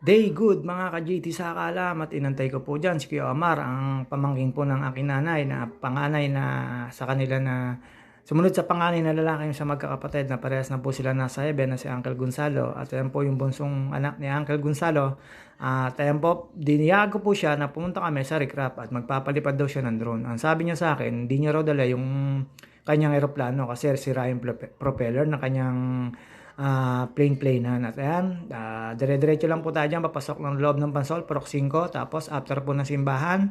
Day good mga ka-JT sa akalam at inantay ko po dyan si Kuya Omar ang pamangkin po ng aking nanay na panganay na sa kanila na sumunod sa panganay na lalaki sa magkakapatid na parehas na po sila nasa heaven na si Uncle Gonzalo. At ayan po yung bunsong anak ni Uncle Gonzalo. At ayan po diniyago po siya na pumunta kami sa recrap at magpapalipad daw siya ng drone. Ang sabi niya sa akin hindi niya raw dala yung kanyang eroplano kasi sira yung propeller na kanyang uh, plain plain at ayan. Uh, dire-diretso lang po tayo dyan. Papasok ng loob ng pansol Proc 5 tapos after po ng simbahan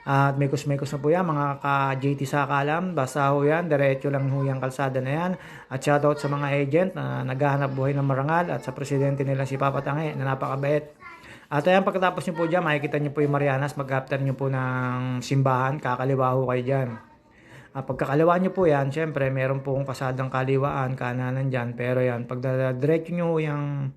at uh, mekos-mekos na po yan mga ka-JT sa kalam. Basta ho yan diretso lang ho yung kalsada na yan. At shoutout sa mga agent na naghahanap buhay ng marangal at sa presidente nila si Papa Tange na napakabait. At ayan pagkatapos nyo po dyan makikita nyo po yung Marianas. Mag-after nyo po ng simbahan kakaliwa ho kayo dyan Uh, pagkakaliwa nyo po yan, syempre meron po kong kasadang kaliwaan, kananan dyan. Pero yan, pag diretso nyo yung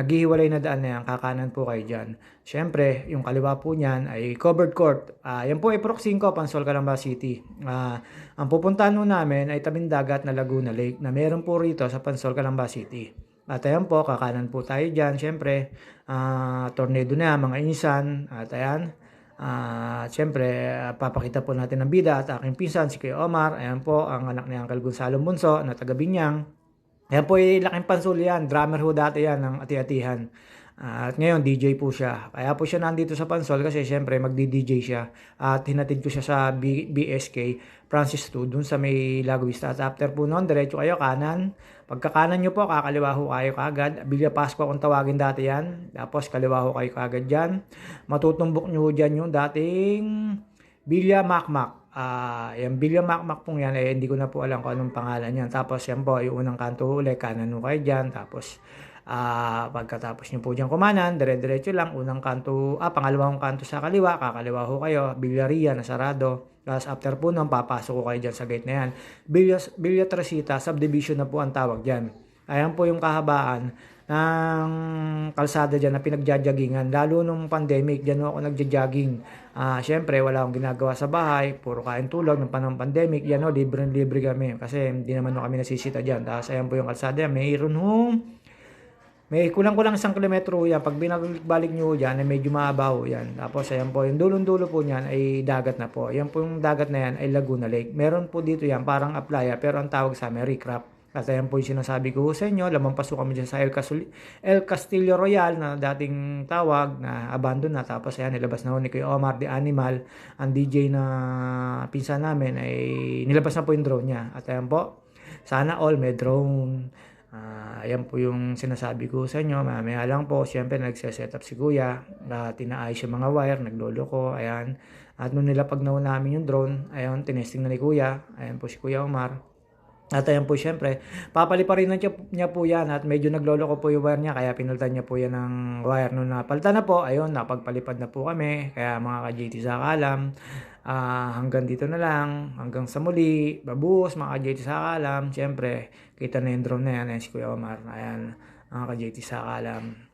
naghihiwalay na daan na yan, kakanan po kayo dyan. Syempre, yung kaliwa po niyan ay covered court. Uh, yan po ay Proc 5, Pansol, Calamba City. Uh, ang pupuntahan po namin ay tabing dagat na Laguna Lake na meron po rito sa Pansol, Calamba City. At ayan po, kakanan po tayo dyan. Syempre, uh, tornado na, mga inisan. At ayan, Uh, Siyempre, uh, papakita po natin ang bida at aking pinsan, si Kuya Omar. Ayan po, ang anak ni Uncle Gonzalo Bunso na taga Binyang. Ayan po, ay laking pansul yan. Drummer ho dati yan ng ati-atihan. Uh, at ngayon, DJ po siya. Kaya po siya nandito sa pansol kasi siyempre magdi-DJ siya. At hinatid ko siya sa B- BSK Francis 2 dun sa may Lagwista. At after po noon, diretso kayo kanan. Pagkakanan nyo po, kakaliwa ho kayo kagad. Bilya Pasqua kung tawagin dati yan. Tapos kaliwa ho kayo kagad dyan. Matutumbok nyo dyan yung dating Bilya Makmak. Uh, yung Bilya Makmak pong yan, eh, hindi ko na po alam kung anong pangalan yan. Tapos yan po, yung unang kanto uli, kanan ho kayo dyan. Tapos uh, pagkatapos nyo po dyan kumanan, dire-diretso lang, unang kanto, ah, pangalawang kanto sa kaliwa, kakaliwa ho kayo, Bilyaria na sarado. Tapos after po nun, papasok ko kayo dyan sa gate na yan. Villa, Villa Trasita, subdivision na po ang tawag dyan. Ayan po yung kahabaan ng kalsada dyan na pinagjajagingan. Lalo nung pandemic, dyan ako nagjajogging. Uh, ah, Siyempre, wala akong ginagawa sa bahay. Puro kain tulog ng panang pandemic. Yan o, libre-libre kami. Kasi hindi naman kami nasisita dyan. Tapos ayan po yung kalsada. Mayroon home may kulang-kulang isang kilometro yan. Pag binabalik nyo yan, ay medyo mababaw yan. Tapos ayan po, yung dulong-dulo po niyan ay dagat na po. Yan po yung dagat na yan ay Laguna Lake. Meron po dito yan, parang aplaya, pero ang tawag sa amin, recrap. At ayan po yung sinasabi ko sa inyo, lamang pasok kami dyan sa El, Castil El Castillo Royal na dating tawag na abandon na. Tapos ayan, nilabas na ho ni Kuya Omar the Animal. Ang DJ na pinsan namin ay nilabas na po yung drone niya. At ayan po, sana all may drone Uh, ayan po yung sinasabi ko sa inyo. Mamaya lang po, siyempre nagse-set up si kuya. Uh, tinaayos yung mga wire, naglolo ko. Ayan. At nung nilapag na namin yung drone, ayan, tinesting na ni kuya. Ayan po si kuya Omar. At ayan po siyempre, papaliparin na niya, po yan at medyo naglolo ko po yung wire niya kaya pinultan niya po yan ng wire. Nung napalitan na po, ayun, napagpalipad na po kami. Kaya mga ka-JT sa kalam, uh, hanggang dito na lang. Hanggang sa muli, babuhos, mga ka-JT sa kalam. Siyempre, kita na yung drone na yan, ayan si Kuya Omar. Ayan, mga ka-JT sa kalam.